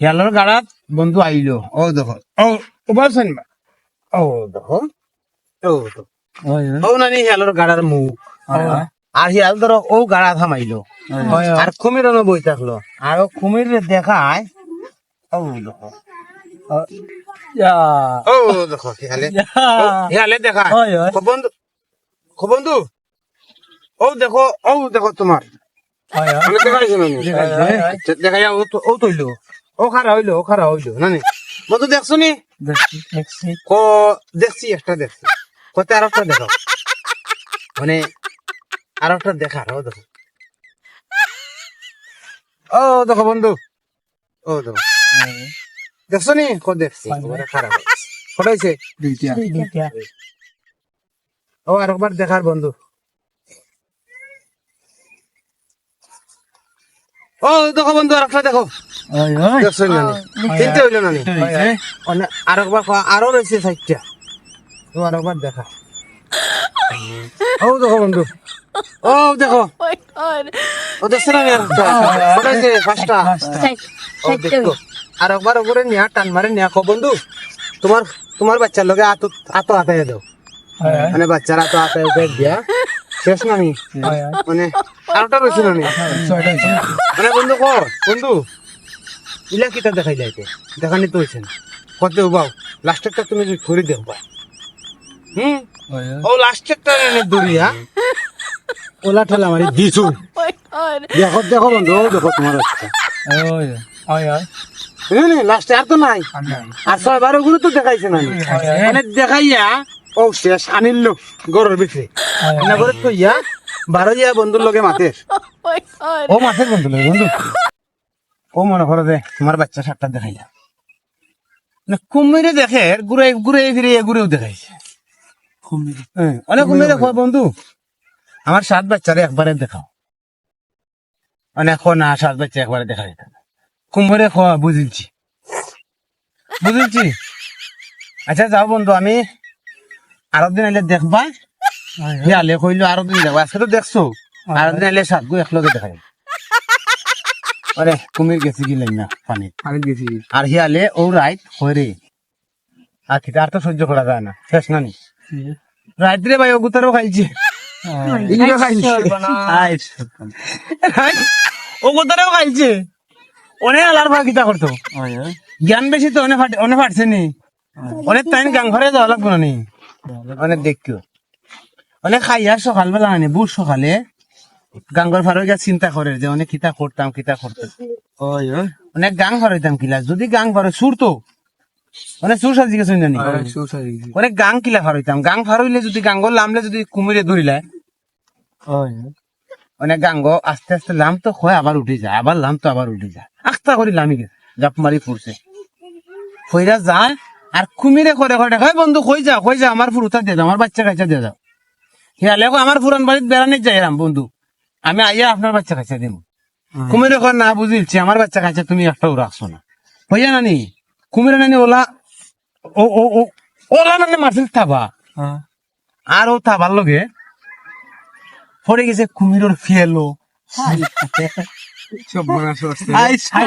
হিয়ালর গাড়াত বন্ধু আইলো ও দেখো। ও ও দেখো। ও দেখো। ও নানি হিয়ালর গাড়ার মুখ। আর হিয়াল ধরো ও গাড়া থামাইলো আর কুমির বই থাকল। আর ও কুমির দেখায় ও দেখো ও দেখো হিয়ালে হিয়ালে দেখায় বন্ধু বন্ধু। ও দেখো ও দেখো তোমার আমি দেখাইছি নানি। দেখা যাও ও তো- ও তৈলো ও খারা হইল ও খারা হইল নানি? বন্ধু দেখছ নি? ও দেখছি। একটা দেখছি। কত আর একটা দেখো। মানে আর একটা দেখা ও দেখো। ও দেখো বন্ধু। ও দেখো। দেখছ নি? কো দেখছি খারাপ কত হয়েছে? ও আর একবার দেখার বন্ধু। ও দেখো বন্ধু আর একটা দেখো। নি? তিনটে হইল নানি আর একবার আরও রয়েছে সাইডটা ও আর একবার দেখা। ও দেখো বন্ধু। ও দেখো। ও দেখছ না আর একটা? কত হয়েছে পাঁচটা? ও দেখো। আর একবার ওপরে নিয়া টান মারে নিয়া কো বন্ধু তোমার তোমার বাচ্চার লগে আতো আতো আতায় দাও। মানে বাচ্চারা আতো আতায় উঠে দিয়া। শেষ না আমি মানে আরোটা রয়েছে না নি? মানে বন্ধু কো বন্ধু। ইলা কিতা দেখাই যাইতে দেখানি তো হয়েছে না। কত বাও লাস্টেরটা তুমি যদি ঘুরে দেখবা হুম? ও লাস্টেরটা এনে ওলা ঠেলা মারি দিছু। দেখো দেখো বন্ধু দেখো তোমার হচ্ছে লাস্টে আর তো নাই। আর ছয় বারো গুলো তো দেখাইছে না মানে দেখাইয়া ও শেষ আনিল গরুর ভিতরে। না করে তো ইয়া বারো ইয়া বন্ধুর লগে মাতের. ও মাছের বন্ধু লগে বন্ধু। ও মনে করো যে তোমার বাচ্চা সাতটা দেখাইলা না কুমিরে দেখে ঘুরে ঘুরে ফিরে ঘুরেও দেখাইছে। অনেক কুমিরে খোয়া বন্ধু। আমার সাত বাচ্চারে একবারে দেখাও। অনেক না সাত বাচ্চা একবারে দেখা যেত। কুমিরে খোয়া বুঝিলছি। বুঝিলছি? আচ্ছা যাও বন্ধু আমি আরও দিন আইলে দেখবা। হিয়ালে কইলো আরও দিন দেখবা আজকে তো দেখছ। আরও দিন আইলে সাত গো একলগে দেখাই আরে কুমির গেছি গিলেন না পানি আর হিয়ালে ও রাইট হরে আর খিদা আর তো সহ্য করা যায় না। শেষ না নি রাত্রে ভাই ওগুতারও খাইছে। ইগুলো খাইছে। ওগুতারও খাইছে। অনেক আলার ভাগ কিতা করতো জ্ঞান বেশি তো অনেক ফাট- অনেক ফাটছে নি। অনেক টাইম গাং ঘরে যাওয়া লাগবে না নি অনেক দেখিও। অনেক খাইয়া সকালবেলা আনে। বুট সকালে গাঙ্গর ফারো গিয়া চিন্তা করে যে অনেক কিতা করতাম কিতা করতাম ওই অনেক গাং ফারইতাম কিলা। যদি গাং ফারো সুর তো অনেক সুর সাজি গেছে। জানি অনেক গাং কিলা ফারইতাম গাং ফারইলে যদি গাঙ্গর লামলে যদি কুমিরে ধরিলে অনেক গাঙ্গ আস্তে আস্তে লাম তো হয় আবার উঠে যায়। আবার লাম তো আবার উঠে যায়। আস্তা করে লামি গেছে জাপ মারি ফুরছে ফইরা যায় আর কুমিরে করে করে হয় বন্ধু কই যা কই যা আমার ফুরুতা দিয়ে দাও আমার বাচ্চা কাচ্চা দিয়ে দাও হিয়ালে আমার ফুরান বাড়িতে বেড়ানি যাই রাম বন্ধু। আমি আইয়া আপনার বাচ্চা কাচ্চা দিব কুমিরে কয় না বুঝিলছি আমার বাচ্চা কাচ্চা তুমি একটাও রাখছো না। হইয়া নানি কুমিরে নানি ওলা ও ও ও ওলা নানি মারছিল থাবা। আর ও থাবার লগে পড়ে গেছে কুমিরের ফিয়েলো আই সাই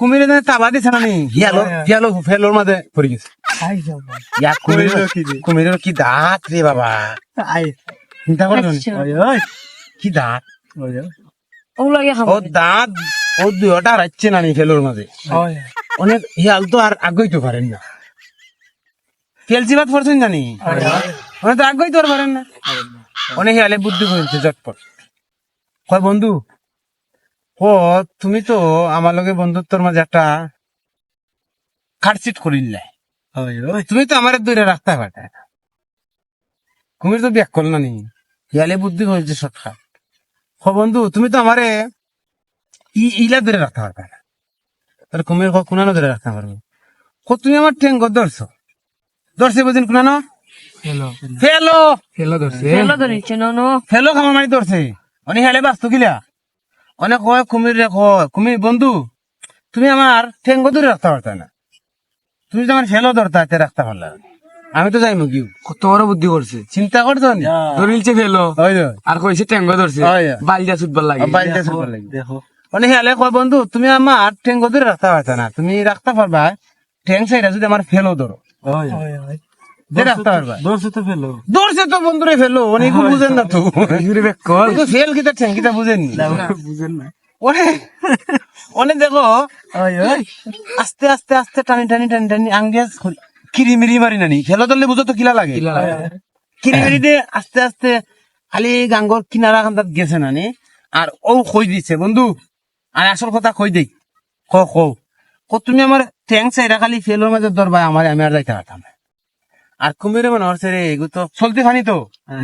কুমিরে তাবা দিছে না হিয়ালো হিয়ালো ফেলোর মাঝে পড়ে গেছে। কুমিরের কি দাঁত রে বাবা। চিন্তা করো কি দাঁত? ও দাঁত ও দুটা রাখছে না নি ফেলোর মাঝে। অনেক হিয়াল তো আর আগে তো পারেন না। ফেলছি বাদ পড়ছেন জানি অনেক তো আগে তো আর পারেন না। অনেক হিয়ালে বুদ্ধি করেছে চটপট কয় বন্ধু? ও তুমি তো আমার লগে বন্ধুত্বর মাঝে একটা খাটচিট করিলে। তুমি তো আমার দূরে রাখতে পারতে কুমির তো ব্যাক করল না নি। হিয়ালে বুদ্ধি শর্টকাট ও বন্ধু তুমি তো আমারে ই- ইলা ধরে রাখতে পারবে না। তাহলে কুমির ক- কুনানো ধরে রাখতে পারবে। কো তুমি আমার ঠেঙ্গ ধরছো। ধরছে বুঝিন কুনানো? ফেলো। ফেলো! ধরেছে। না নো ফেলো খামার মারি ধরছে। অনেক হেলে বাস্তু কিলা অনেক কয় কুমির রে কয় কুমির বন্ধু তুমি আমার ঠেঙ্গ ধরে রাখতে পারতে না। তুমি তো আমার ফেলো ধরতে রাখতে পারলা না। আমি তো যাইমু কি? কত বড় বুদ্ধি করছে। চিন্তা করছ নি? ধরিলছে ফেলো। আর কইছে ট্যাঙ্গো ধরছে। বালদিয়া ছুটবার লাগে। বাড়িতে শুনবার লাগবে। মানে হেলে কয় বন্ধু তুমি আমার ঠেঙ্গ ধরে রাখতে পারছ না। তুমি রাখতে পারবা ঠেং সাইডা যদি আমার ফেলো ধরো। যে। রাখতে পারবা। দর্শে তো ফেলো। দৌড়ছে তো বন্ধুরে ফেলো। অনেক বুঝেন না তো। তো ফেল কিতা ঠেং কিতা বুঝেন বুঝেন না। অনেক দেখো। আস্তে আস্তে আস্তে টানি টানি টানি টানি আঙ্গিয়াস কিরি মিরি নানি। ফেলো ধরলে বুঝো তো কিলা লাগে। কিরি মিরি দিয়ে আস্তে আস্তে খালি গাঙ্গর কিনারা কান্দাত গেছে নানি। আর ও কই দিছে। বন্ধু আর আসল কথা কই দেই। ক কো। ক তুমি আমার ট্যাং চাইরা খালি ফেলোর মাঝে দরবা আমার আমি আর যাইতে পারতাম। আর কুমিরে মনে হচ্ছে রে এগু তো চলতে ফানি তো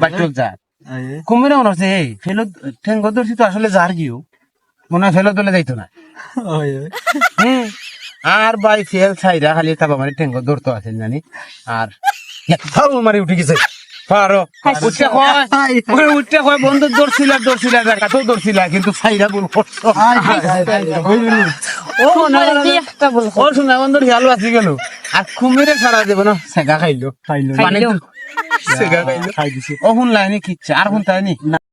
বাচ্চল যা। কুমিরে মনে হচ্ছে এই ফেলো ঠেঙ্গ ধরছি তো আসলে যার গিয়েও মনে হয় ফেলো দলে যাইতো না। হুম। আর বাই ফেল ছাইরা খালি তাবা মানে ঠেঙ্গ ধরতো আছে জানি। আর একটাও মারি উঠে গেছে। পারো উঠতে কয় উঠতে কয় বন্ধু দৌড়ছিলা দৌড়ছিলা দেখাতেও দৌড়ছিলা কিন্তু ছাইরা ভুল করছ। ও বল শোনা বন্ধুর খেয়াল বাঁচি গেল। আর কুমিরে সারা দেব না সেগা খাইলো। খাইলো। তো সেগা খাইলো। খাই দিছে। ও শুনলাই নি কিচ্ছা আর শুনতাই নি